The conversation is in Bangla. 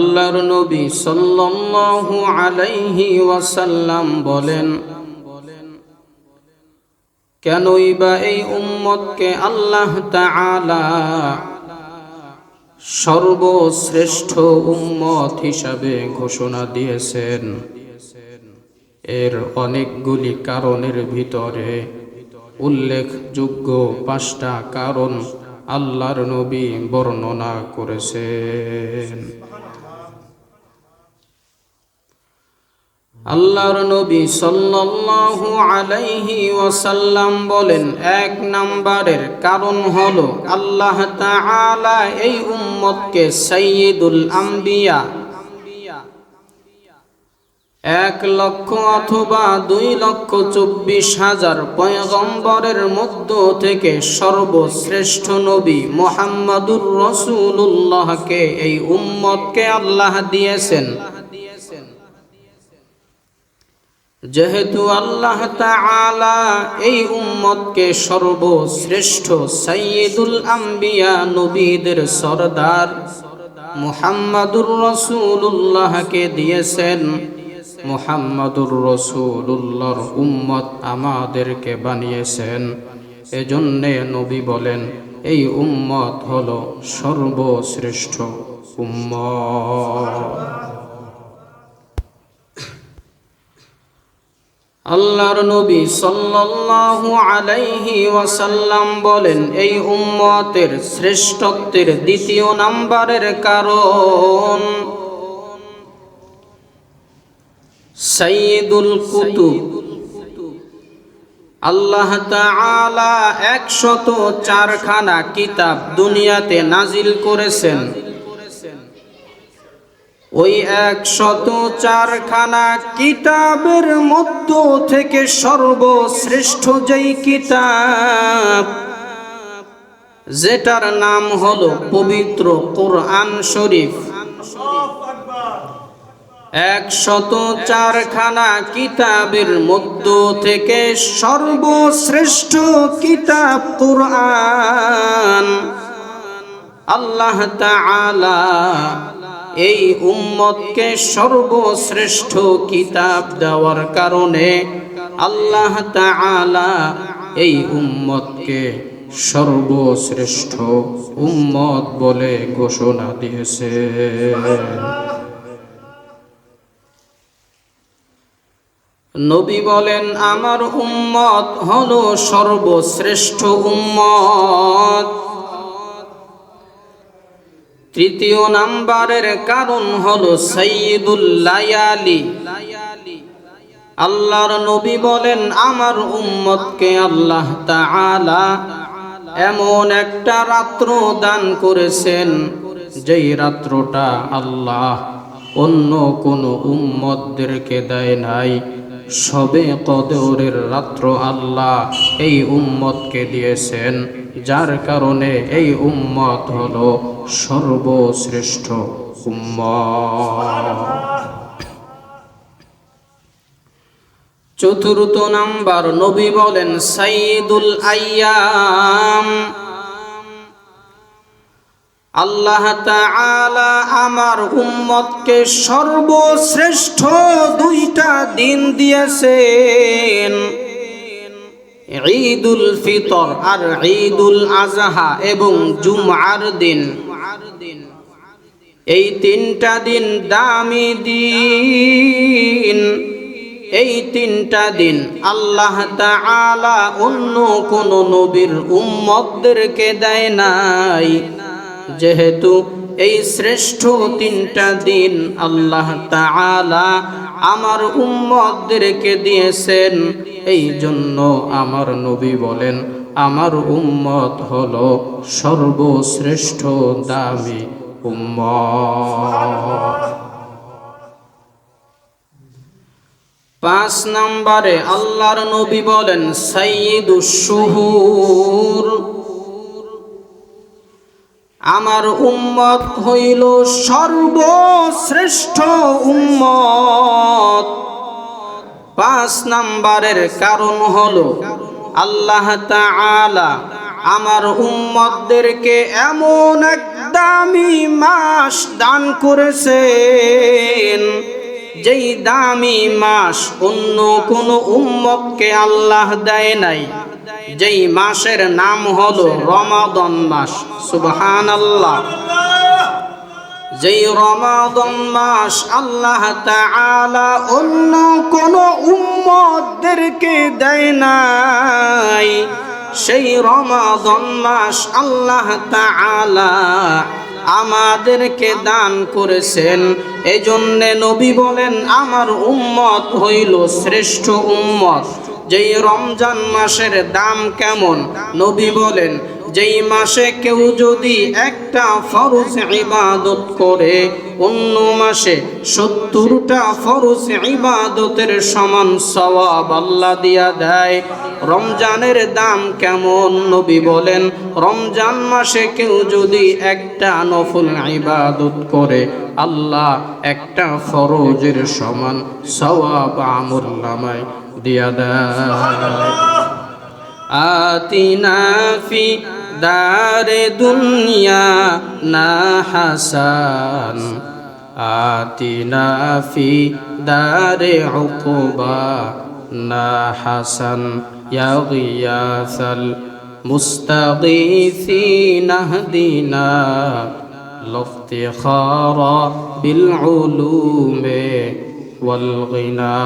আল্লাহর নবী সাল্লাল্লাহু আলাইহি ওয়াসাল্লাম বলেন, কেনই বা এই উম্মতকে আল্লাহ তাআলা সর্বশ্রেষ্ঠ উম্মত হিসাবে ঘোষণা দিয়েছেন। এর অনেকগুলি কারণের ভিতরে উল্লেখযোগ্য পাঁচটা কারণ আল্লাহর নবী বর্ণনা করেছেন। আল্লাহর নবী সাল্লাল্লাহু আলাইহি ওয়াসাল্লাম বলেন, এক নাম্বারের কারণ হলো আল্লাহ তাআলা এই উম্মতকে সাইয়্যিদুল আম্বিয়া এক লক্ষ অথবা দুই লক্ষ চব্বিশ হাজার পয়গম্বরের মধ্য থেকে সর্বশ্রেষ্ঠ নবী মোহাম্মদুর রসুল্লাহকে এই উম্মতকে আল্লাহ দিয়েছেন। যেহেতু আল্লাহ এই উম্মতকে সর্বশ্রেষ্ঠ সাইয়্যিদুল আম্বিয়া নবীদের সরদার মুহাম্মাদুর রসুল্লাহকে দিয়েছেন, মুহাম্মাদুর রসুল্লাহর উম্মত আমাদেরকে বানিয়েছেন। এজন্যে নবী বলেন, এই উম্মত হলো সর্বশ্রেষ্ঠ উম্মত। আল্লাহর নবী সাল্লাল্লাহু আলাইহি ওয়াসাল্লাম বলেন, এই উম্মতের শ্রেষ্ঠত্বের দ্বিতীয় নাম্বারের কারণ সাইয়্যিদুল কুতুব। আল্লাহ তাআলা একশত চারখানা কিতাব দুনিয়াতে নাজিল করেছেন। ওই একশত চারখানা কিতাবের মধ্য থেকে সর্বশ্রেষ্ঠ যেই কিতাব, যেটার নাম হলো পবিত্র কোরআন শরীফ। একশত চারখানা কিতাবের মধ্য থেকে সর্বশ্রেষ্ঠ কিতাব কোরআন। আল্লাহ তাআলা এই উম্মতকে সর্বশ্রেষ্ঠ কিতাব দেওয়ার কারণে আল্লাহ তাআলা এই উম্মতকে সর্বশ্রেষ্ঠ উম্মত বলে ঘোষণা দিয়েছে। নবী বলেন, আমার উম্মত হলো সর্বশ্রেষ্ঠ উম্মত। তৃতীয় নাম্বারের কারণ হলো সৈয়দুল লায়ালি। আল্লাহর নবী বলেন, আমার উম্মতকে আল্লাহ তাআলা এমন একটা রাত্র দান করেছেন, যেই রাত্রটা আল্লাহ অন্য কোন উম্মতদেরকে দেয় নাই। সবে কদরের রাত্র আল্লাহ এই উম্মতকে দিয়েছেন। যার কারণে এই উম্মত হল সর্বশ্রেষ্ঠ চতুর্থ নাম্বার নবী বলেন সাইদুল আয়াম। আল্লাহ তাআলা আমার উম্মতকে সর্বশ্রেষ্ঠ দুইটা দিন দিয়েছেন। ঈদুল ফিতর আর ঈদুল আজহা এবং জুমআর দিন। এই তিনটা দিন দামি দিন। এই তিনটা দিন আল্লাহ তাআলা অন্য কোন নবীর উম্মতদেরকে দেয় নাই। যেহেতু এই শ্রেষ্ঠ তিনটা দিন আল্লাহ তাআলা আমার উম্মতদেরকে দিয়েছেন। এই জন্য আমার নবী বলেন, আমার উম্মত হলো সর্বশ্রেষ্ঠ দামি উম্মত। পাঁচ নম্বরে আল্লাহর নবী বলেন সাইয়্যিদুশ শুহুর। আমার উম্মত হইল সর্বশ্রেষ্ঠ উম্মত। পাঁচ নাম্বারের কারণ হলো আল্লাহ তাআলা আমার উম্মতদেরকে এমন এক দামি মাস দান করেছেন, যেই দামি মাস অন্য কোনো উম্মতকে আল্লাহ দেয় নাই। যেই মাসের নাম হলো রমাদন মাস সুবহান আল্লাহ যেই রমাদন মাস আল্লাহ অন্য কোন উম্মতদেরকে দেয় নাই। সেই রমাদন মাস আল্লাহ তাআলা আমাদেরকে দান করেছেন। এজন্যে নবী বলেন, আমার উম্মত হইল শ্রেষ্ঠ উম্মত। যেই রমজান মাসের দাম কেমন? নবী বলেন, যেই মাসে কেউ যদি একটা ফরজ ইবাদত করে, অন্য মাসে সত্তরটা ফরজ ইবাদতের সমান সওয়াব আল্লাহ দিয়া দেয়। রমজানের দাম কেমন? নবী বলেন, রমজান মাসে কেউ যদি একটা নফল ইবাদত করে, আল্লাহ একটা ফরজের সমান সওয়াব আমল নামায়। দিয়া দেয় آتنا في دار دنيا نا حسن آتنا في دار عقبى نا حسن يا غياث المستغيثين اهدنا الافتخار بالعلوم والغنى